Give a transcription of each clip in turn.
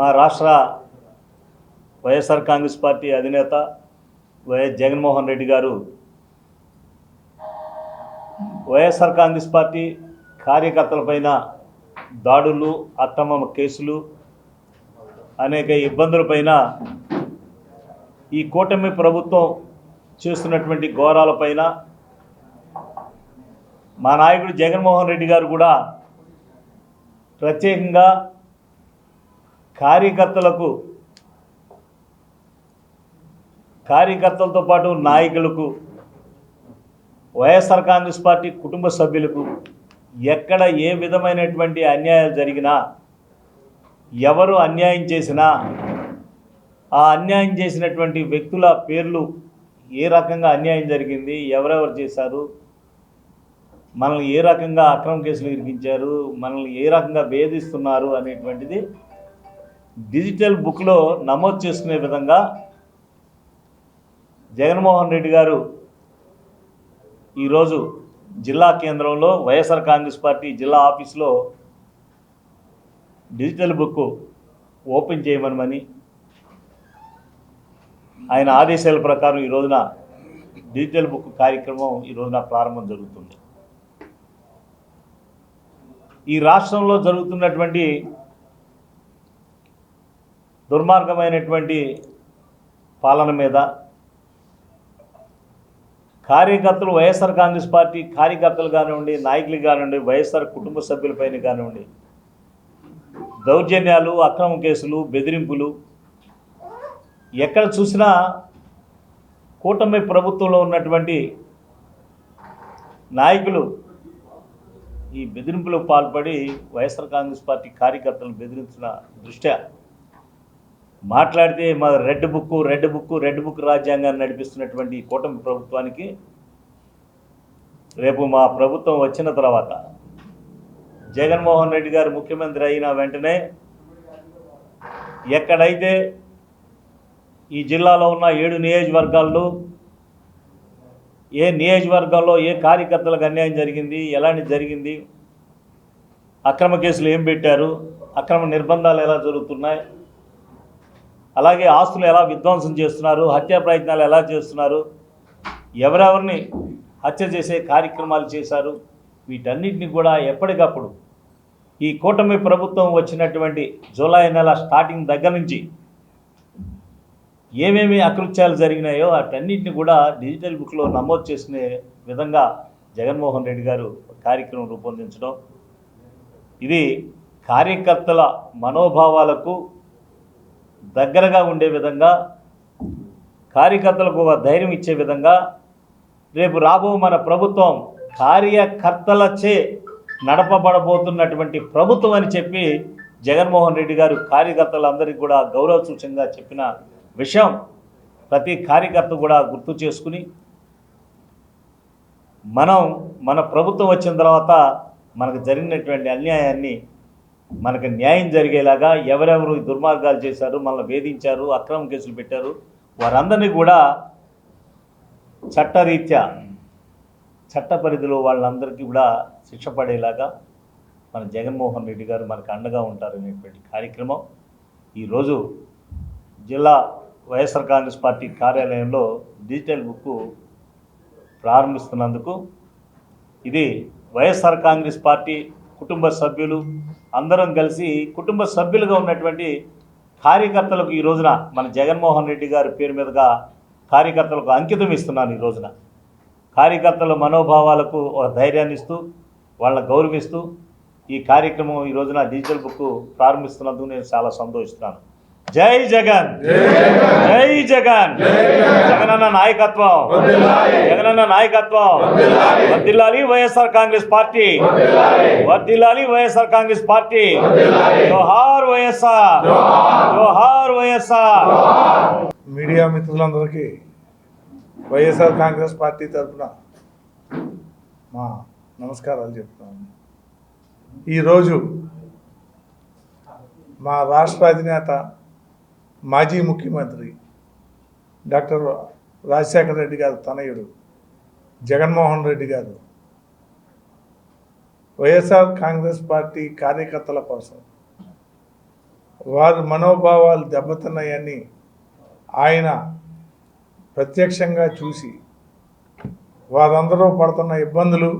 మా రాష్ట్ర వైఎస్ఆర్ కాంగ్రెస్ పార్టీ అధినేత వైఎస్ జగన్మోహన్ రెడ్డి గారు వైఎస్ఆర్ కాంగ్రెస్ పార్టీ కార్యకర్తలపైన దాడులు అక్రమ కేసులు అనేక ఇబ్బందులపైన ఈ కూటమి ప్రభుత్వం చేస్తున్నటువంటి ఘోరాలపైన మా నాయకుడు జగన్మోహన్ రెడ్డి గారు కూడా ప్రత్యేకంగా కార్యకర్తలకు కార్యకర్తలతో పాటు నాయకులకు వైఎస్ఆర్ కాంగ్రెస్ పార్టీ కుటుంబ సభ్యులకు ఎక్కడ ఏ విధమైనటువంటి అన్యాయం జరిగినా ఎవరు అన్యాయం చేసినా ఆ అన్యాయం చేసినటువంటి వ్యక్తుల పేర్లు ఏ రకంగా అన్యాయం జరిగింది ఎవరెవరు చేశారు మనల్ని ఏ రకంగా అక్రమ కేసులు ఇరికించారు మనల్ని ఏ రకంగా భేదిస్తున్నారు అనేటువంటిది డిజిటల్ బుక్లో నమోదు చేసుకునే విధంగా జగన్మోహన్ రెడ్డి గారు ఈరోజు జిల్లా కేంద్రంలో వైఎస్ఆర్ కాంగ్రెస్ పార్టీ జిల్లా ఆఫీస్లో డిజిటల్ బుక్ ఓపెన్ చేయమనమని ఆయన ఆదేశాల ప్రకారం ఈ రోజున డిజిటల్ బుక్ కార్యక్రమం ఈ రోజున ప్రారంభం జరుగుతుంది. ఈ రాష్ట్రంలో జరుగుతున్నటువంటి దుర్మార్గమైనటువంటి పాలన మీద కార్యకర్తలు వైఎస్ఆర్ కాంగ్రెస్ పార్టీ కార్యకర్తలు కానివ్వండి నాయకులు కానివ్వండి వైఎస్ఆర్ కుటుంబ సభ్యులపైన కానివ్వండి దౌర్జన్యాలు అక్రమ కేసులు బెదిరింపులు ఎక్కడ చూసినా కూటమి ప్రభుత్వంలో ఉన్నటువంటి నాయకులు ఈ బెదిరింపులకు పాల్పడి వైఎస్ఆర్ కాంగ్రెస్ పార్టీ కార్యకర్తలను బెదిరించిన దృష్ట్యా మాట్లాడితే మా red book red book red book రాజ్యాంగాన్ని నడిపిస్తున్నటువంటి ఈ కూటమి ప్రభుత్వానికి రేపు మా ప్రభుత్వం వచ్చిన తర్వాత జగన్మోహన్ రెడ్డి గారు ముఖ్యమంత్రి అయిన వెంటనే ఎక్కడైతే ఈ జిల్లాలో ఉన్న ఏడు నియోజకవర్గాల్లో ఏ నియోజకవర్గాల్లో ఏ కార్యకర్తలకు అన్యాయం జరిగింది ఎలాంటి జరిగింది అక్రమ కేసులు ఏం పెట్టారు అక్రమ నిర్బంధాలు ఎలా జరుగుతున్నాయి అలాగే ఆస్తులు ఎలా విధ్వంసం చేస్తున్నారు హత్యా ప్రయత్నాలు ఎలా చేస్తున్నారు ఎవరెవరిని హత్య చేసే కార్యక్రమాలు చేశారు వీటన్నిటిని కూడా ఎప్పటికప్పుడు ఈ కూటమి ప్రభుత్వం వచ్చినటువంటి జూలై నెల స్టార్టింగ్ దగ్గర నుంచి ఏమేమి అకృత్యాలు జరిగినాయో వాటన్నిటిని కూడా డిజిటల్ బుక్లో నమోదు చేసుకునే విధంగా జగన్మోహన్ రెడ్డి గారు కార్యక్రమం రూపొందించడం. ఇది కార్యకర్తల మనోభావాలకు దగ్గరగా ఉండే విధంగా కార్యకర్తలకు ఒక ధైర్యం ఇచ్చే విధంగా రేపు రాబో మన ప్రభుత్వం కార్యకర్తలచే నడపబడబోతున్నటువంటి ప్రభుత్వం అని చెప్పి జగన్మోహన్ రెడ్డి గారు కార్యకర్తలందరికీ కూడా గౌరవ సూచనగా చెప్పిన విషయం ప్రతి కార్యకర్త కూడా గుర్తు చేసుకుని మనం మన ప్రభుత్వం వచ్చిన తర్వాత మనకు జరిగినటువంటి అన్యాయాన్ని మనకు న్యాయం జరిగేలాగా ఎవరెవరు దుర్మార్గాలు చేశారు మనల్ని వేధించారు అక్రమ కేసులు పెట్టారు వారందరినీ కూడా చట్టరీత్యా చట్ట పరిధిలో వాళ్ళందరికీ కూడా శిక్ష పడేలాగా మన జగన్మోహన్ రెడ్డి గారు మనకు అండగా ఉంటారనేటువంటి కార్యక్రమం ఈరోజు జిల్లా వైఎస్ఆర్ కాంగ్రెస్ పార్టీ కార్యాలయంలో డిజిటల్ బుక్ ప్రారంభిస్తున్నందుకు ఇది వైఎస్ఆర్ కాంగ్రెస్ పార్టీ కుటుంబ సభ్యులు అందరం కలిసి కుటుంబ సభ్యులుగా ఉన్నటువంటి కార్యకర్తలకు ఈ రోజున మన జగన్మోహన్ రెడ్డి గారి పేరు మీదుగా కార్యకర్తలకు అంకితం ఇస్తున్నాను ఈ రోజున. కార్యకర్తల మనోభావాలకు ఒక ధైర్యాన్ని ఇస్తూ వాళ్ళని గౌరవిస్తూ ఈ కార్యక్రమం ఈ రోజున డిజిటల్ బుక్ ప్రారంభిస్తున్నందుకు నేను చాలా సంతోషిస్తున్నాను. జై జగన్. జై జగన్. జగనన్న నాయకత్వం. జగనన్న నాయకత్వం. వర్దిల్లాలి వైఎస్ఆర్ కాంగ్రెస్ పార్టీ. వర్దిల్లాలి వైఎస్ఆర్ కాంగ్రెస్ పార్టీ. జోహార్ వైఎస్ఆర్. జోహార్. వైఎస్ఆర్. మీడియా మిత్రులందరికీ వైఎస్ఆర్ కాంగ్రెస్ పార్టీ తరఫున మా నమస్కారాలు చెప్తున్నాను ఈరోజు మా రాష్ట్ర అధినేత మాజీ ముఖ్యమంత్రి డాక్టర్ రాజశేఖర రెడ్డి గారు తనయుడు జగన్మోహన్ రెడ్డి గారు వైఎస్ఆర్ కాంగ్రెస్ పార్టీ కార్యకర్తల కోసం వారి మనోభావాలు దెబ్బతిన్నాయని ఆయన ప్రత్యక్షంగా చూసి వారందరూ పడుతున్న ఇబ్బందులు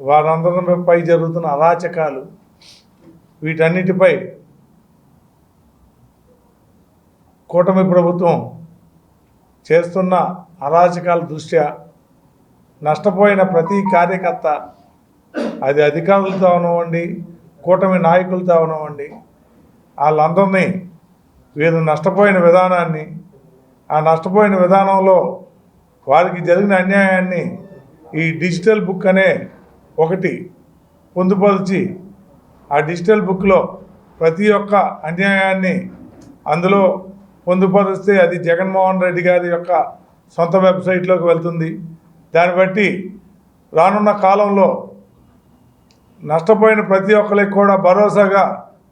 వారందరిపై జరుగుతున్న అరాచకాలు వీటన్నిటిపై కూటమి ప్రభుత్వం చేస్తున్న అరాచకాల దృష్ట్యా నష్టపోయిన ప్రతి కార్యకర్త అది అధికారులతో అవనివ్వండి కూటమి నాయకులతో అవనివ్వండి. వాళ్ళందరినీ వీరు నష్టపోయిన విధానాన్ని ఆ నష్టపోయిన విధానంలో వారికి జరిగిన అన్యాయాన్ని ఈ డిజిటల్ బుక్ అనే ఒకటి పొందుపరిచి ఆ డిజిటల్ బుక్లో ప్రతి ఒక్క అన్యాయాన్ని అందులో పొందుపరిస్తే అది జగన్మోహన్ రెడ్డి గారి యొక్క సొంత వెబ్సైట్లోకి వెళ్తుంది. దాన్ని బట్టి రానున్న కాలంలో నష్టపోయిన ప్రతి ఒక్కరికి కూడా భరోసాగా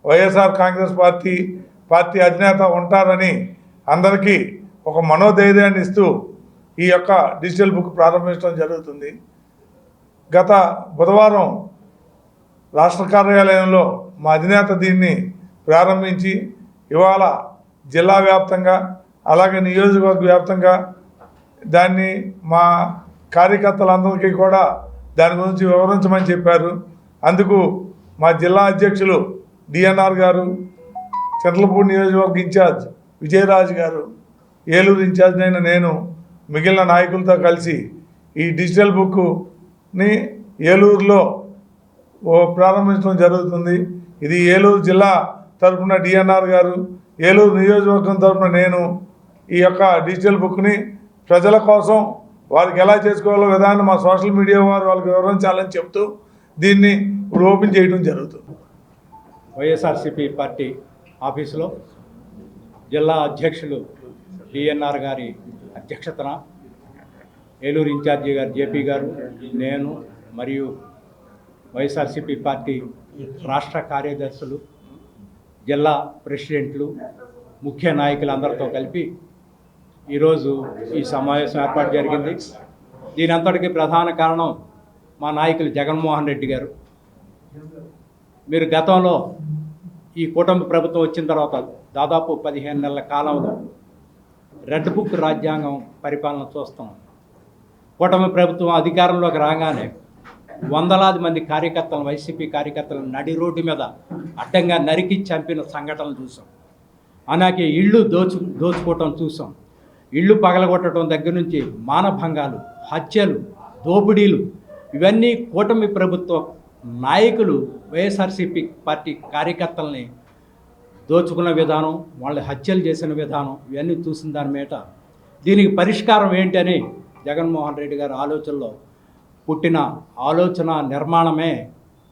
వైఎస్ఆర్ కాంగ్రెస్ పార్టీ పార్టీ అధినేత ఉంటారని అందరికీ ఒక మనోధైర్యాన్ని ఇస్తూ ఈ యొక్క డిజిటల్ బుక్ ప్రారంభించడం జరుగుతుంది. గత బుధవారం రాష్ట్ర కార్యాలయంలో మా అధినేత దీన్ని ప్రారంభించి ఇవాళ జిల్లా వ్యాప్తంగా అలాగే నియోజకవర్గ వ్యాప్తంగా దాన్ని మా కార్యకర్తలందరికీ కూడా దాని గురించి వివరించమని చెప్పారు. అందుకు మా జిల్లా అధ్యక్షులు డిఎన్ఆర్ గారు చంద్రపూడి నియోజకవర్గ ఇన్ఛార్జ్ విజయరాజు గారు ఏలూరు ఇన్ఛార్జ్ అయిన నేను మిగిలిన నాయకులతో కలిసి ఈ డిజిటల్ బుక్ని ఏలూరులో ఓ ప్రారంభించడం జరుగుతుంది. ఇది ఏలూరు జిల్లా తరఫున డిఎన్ఆర్ గారు ఏలూరు నియోజకవర్గం తరఫున నేను ఈ యొక్క డిజిటల్ బుక్ని ప్రజల కోసం వారికి ఎలా చేసుకోవాలో విధానం మా సోషల్ మీడియా వారు వాళ్ళకి వివరించాలని చెప్తూ దీన్ని ఇప్పుడు ఓపెన్ చేయడం జరుగుతుంది. వైఎస్ఆర్సిపి పార్టీ ఆఫీసులో జిల్లా అధ్యక్షులు డిఎన్ఆర్ గారి అధ్యక్షతన ఏలూరు ఇన్ఛార్జి గారు జేపీ గారు నేను మరియు వైఎస్ఆర్సిపి పార్టీ రాష్ట్ర కార్యదర్శులు జిల్లా ప్రెసిడెంట్లు ముఖ్య నాయకులందరితో కలిపి ఈరోజు ఈ సమావేశం ఏర్పాటు జరిగింది. దీని అంతటికి ప్రధాన కారణం మా నాయకులు జగన్మోహన్ రెడ్డి గారు. మీరు గతంలో ఈ కూటమి ప్రభుత్వం వచ్చిన తర్వాత దాదాపు పదిహేను నెలల కాలంలో రెడ్ బుక్ రాజ్యాంగం పరిపాలన చూస్తాం. కూటమి ప్రభుత్వం అధికారంలోకి రాగానే వందలాది మంది కార్యకర్తలను వైసీపీ కార్యకర్తలను నడి రోడ్డు మీద అడ్డంగా నరికి చంపిన సంఘటనలు చూసాం. అలాగే ఇళ్ళు దోచు దోచుకోవటం చూసాం. ఇళ్ళు పగలగొట్టడం దగ్గర నుంచి మానభంగాలు హత్యలు దోపిడీలు ఇవన్నీ కూటమి ప్రభుత్వ నాయకులు వైఎస్ఆర్సీపీ పార్టీ కార్యకర్తల్ని దోచుకున్న విధానం వాళ్ళు హత్యలు చేసిన విధానం ఇవన్నీ చూసిన దాని మీద దీనికి పరిష్కారం ఏంటని జగన్మోహన్ రెడ్డి గారి ఆలోచనలో పుట్టిన ఆలోచన నిర్మాణమే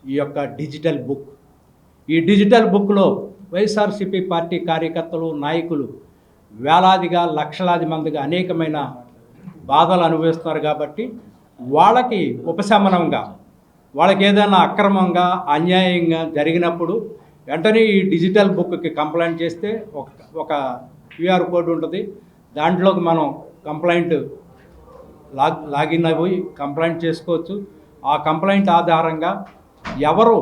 ఈ యొక్క డిజిటల్ బుక్. ఈ డిజిటల్ బుక్లో వైఎస్ఆర్సీపీ పార్టీ కార్యకర్తలు నాయకులు వేలాదిగా లక్షలాది మందిగా అనేకమైన బాధలు అనుభవిస్తున్నారు కాబట్టి వాళ్ళకి ఉపశమనంగా వాళ్ళకి ఏదైనా అక్రమంగా అన్యాయంగా జరిగినప్పుడు వెంటనే ఈ డిజిటల్ బుక్కి కంప్లైంట్ చేస్తే ఒక ఒక క్యూఆర్ కోడ్ ఉంటుంది. దాంట్లోకి మనం కంప్లైంట్ లాగ్ లాగిన్ అయిపోయి కంప్లైంట్ చేసుకోవచ్చు. ఆ కంప్లైంట్ ఆధారంగా ఎవరు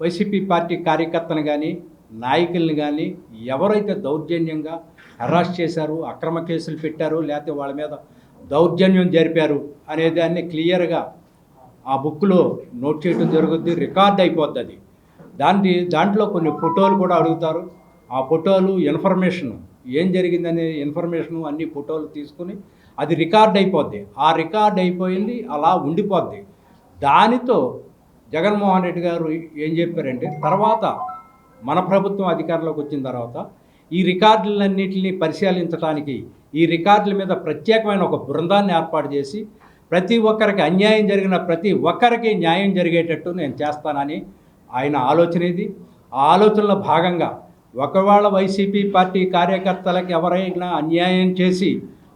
వైసీపీ పార్టీ కార్యకర్తను కానీ నాయకుల్ని కానీ ఎవరైతే దౌర్జన్యంగా అరెస్ట్ చేశారు అక్రమ కేసులు పెట్టారు లేకపోతే వాళ్ళ మీద దౌర్జన్యం జరిపారు అనేదాన్ని క్లియర్గా ఆ బుక్లో నోట్ చేయడం జరుగుద్ది రికార్డ్ అయిపోద్ది అది. దాంట్లో దాంట్లో కొన్ని ఫోటోలు కూడా అడుగుతారు. ఆ ఫోటోలు ఇన్ఫర్మేషన్ ఏం జరిగిందనే ఇన్ఫర్మేషన్ అన్ని ఫోటోలు తీసుకుని అది రికార్డ్ అయిపోద్ది. ఆ రికార్డ్ అయిపోయింది అలా ఉండిపోద్ది. దానితో జగన్మోహన్ రెడ్డి గారు ఏం చెప్పారంటే తర్వాత మన ప్రభుత్వం అధికారంలోకి వచ్చిన తర్వాత ఈ రికార్డులన్నింటినీ పరిశీలించడానికి ఈ రికార్డుల మీద ప్రత్యేకమైన ఒక బృందాన్ని ఏర్పాటు చేసి ప్రతి ఒక్కరికి అన్యాయం జరిగిన ప్రతి ఒక్కరికి న్యాయం జరిగేటట్టు నేను చేస్తానని ఆయన ఆలోచన ఇది. ఆ ఆలోచనలో భాగంగా ఒకవేళ వైసీపీ పార్టీ కార్యకర్తలకు ఎవరైనా అన్యాయం చేసి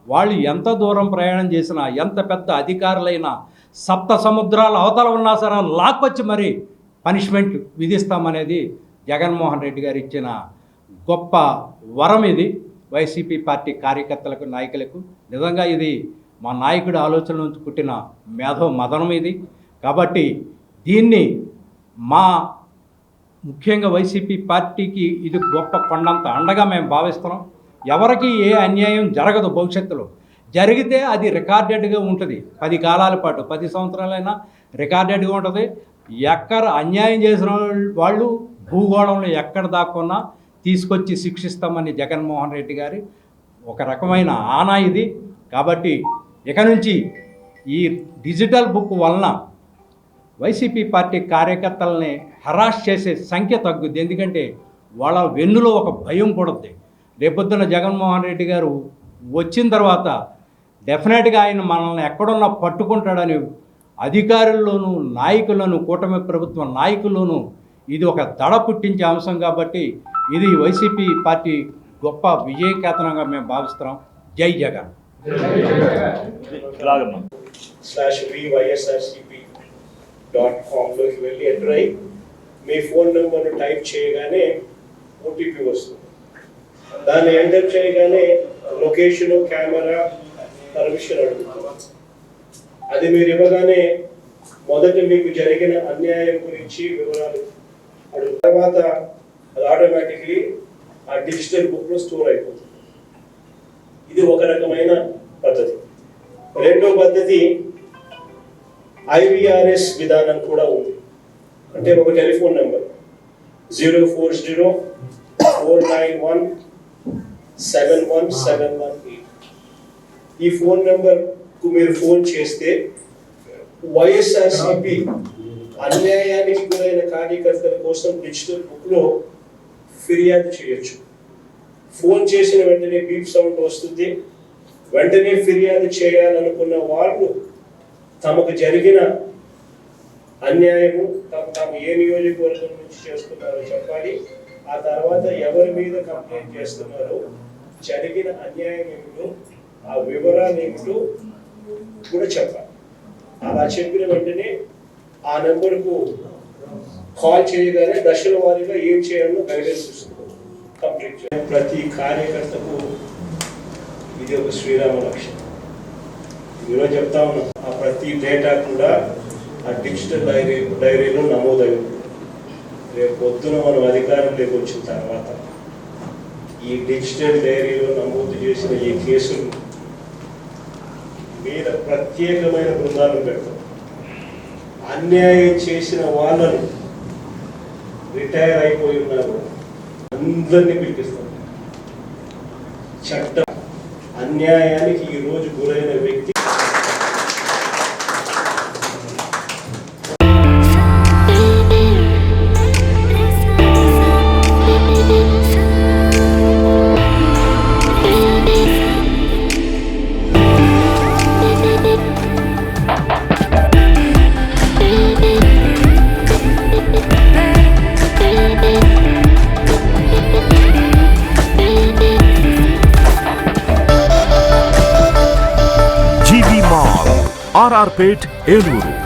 వాళ్ళు ఎంత దూరం ప్రయాణం చేసినా ఎంత పెద్ద అధికారులైనా సప్త సముద్రాల అవతల ఉన్నా సరే లాక్కొచ్చి మరి పనిష్మెంట్ విధిస్తామనేది జగన్మోహన్ రెడ్డి గారు ఇచ్చిన గొప్ప వరం ఇది. వైసీపీ పార్టీ కార్యకర్తలకు నాయకులకు నిజంగా ఇది మా నాయకుడి ఆలోచన నుంచి పుట్టిన మేధో మదనం ఇది. కాబట్టి దీన్ని మా ముఖ్యంగా వైసీపీ పార్టీకి ఇది గొప్ప కొండంత అండగా మేము భావిస్తున్నాం. ఎవరికి ఏ అన్యాయం జరగదు భవిష్యత్తులో. జరిగితే అది రికార్డెడ్గా ఉంటుంది. పది కాలాల పాటు పది సంవత్సరాలైనా రికార్డెడ్గా ఉంటుంది. ఎక్కడ అన్యాయం చేసిన వాళ్ళు భూగోళంలో ఎక్కడ దాక్కున్నా తీసుకొచ్చి శిక్షిస్తామని జగన్మోహన్ రెడ్డి గారి ఒక రకమైన ఆనా ఇది. కాబట్టి ఇక నుంచి ఈ డిజిటల్ బుక్ వలన వైసీపీ పార్టీ కార్యకర్తలని హరాస్ చేసే సంఖ్య తగ్గుద్ది. ఎందుకంటే వాళ్ళ వెన్నులో ఒక భయం పడుద్ది. రేపొద్దున జగన్మోహన్ రెడ్డి గారు వచ్చిన తర్వాత డెఫినెట్గా ఆయన మనల్ని ఎక్కడున్నా పట్టుకుంటాడని అధికారుల్లోనూ నాయకులను కూటమి ప్రభుత్వ నాయకుల్లోనూ ఇది ఒక దడ పుట్టించే అంశం కాబట్టి ఇది వైసీపీ పార్టీ గొప్ప విజయకేతనంగా మేము భావిస్తున్నాం. జై జగన్. డాట్ కామ్లోకి వెళ్ళి ఎంటర్ అయ్యి మీ ఫోన్ నెంబర్ను టైప్ చేయగానే ఓటీపీ వస్తుంది. దాన్ని ఎంటర్ చేయగానే లొకేషన్ కెమెరా పర్మిషన్ అడుగుతుంది. అది మీరు ఇవ్వగానే మొదట మీకు జరిగిన అన్యాయం గురించి వివరాలు అడుగు తర్వాత అది ఆటోమేటిక్లీ ఆ డిజిటల్ బుక్లో స్టోర్ అయిపోతుంది. ఇది ఒక రకమైన పద్ధతి. రెండో పద్ధతి ఐవీఆర్ఎస్ విధానం కూడా ఉంది. అంటే ఒక telephone number. Zero four zero four nine one seven one seven one eight. ఈ ఫోన్ నెంబర్కు మీరు ఫోన్ చేస్తే వైఎస్ఆర్సిపి అన్యాయానికి గురైన కార్యకర్తల కోసం డిజిటల్ బుక్లో ఫిర్యాదు చేయొచ్చు. ఫోన్ చేసిన వెంటనే బీప్ సౌండ్ వస్తుంది. వెంటనే ఫిర్యాదు చేయాలనుకున్న వాళ్ళు తమకు జరిగిన అన్యాయము తమ తాము ఏ నియోజకవర్గం నుంచి చేస్తున్నారో చెప్పాలి. ఆ తర్వాత ఎవరి మీద కంప్లైంట్ చేస్తున్నారో జరిగిన అన్యాయం ఏమిటో ఆ వివరాలు ఏమిటో కూడా చెప్పాలి. అలా చెప్పిన వెంటనే ఆ నెంబర్కు కాల్ చేయగానే దశల వారీగా ఏం చేయాలో గైడెన్స్ ఇస్తుంది. కంప్లీట్ ప్రతి కార్యకర్తకు ఇది ఒక శ్రీరామ లక్ష్యం ఈరోజు చెప్తా ఉన్నాం. ఆ ప్రతి డేటా కూడా ఆ డిజిటల్ డైరీ డైరీలో నమోదయ్యి రేపు పొద్దున మనం అధికారంలోకి వచ్చిన తర్వాత ఈ డిజిటల్ డైరీలో నమోదు చేసిన ఈ కేసులు మీద ప్రత్యేకమైన బృందాలను పెడతాం. అన్యాయం చేసిన వాళ్ళను రిటైర్ అయిపోయి ఉన్నారు. అందరినీ పిలిపిస్తాం. చట్టం అన్యాయానికి ఈ రోజు గురైన వ్యక్తి Carpet Enuro.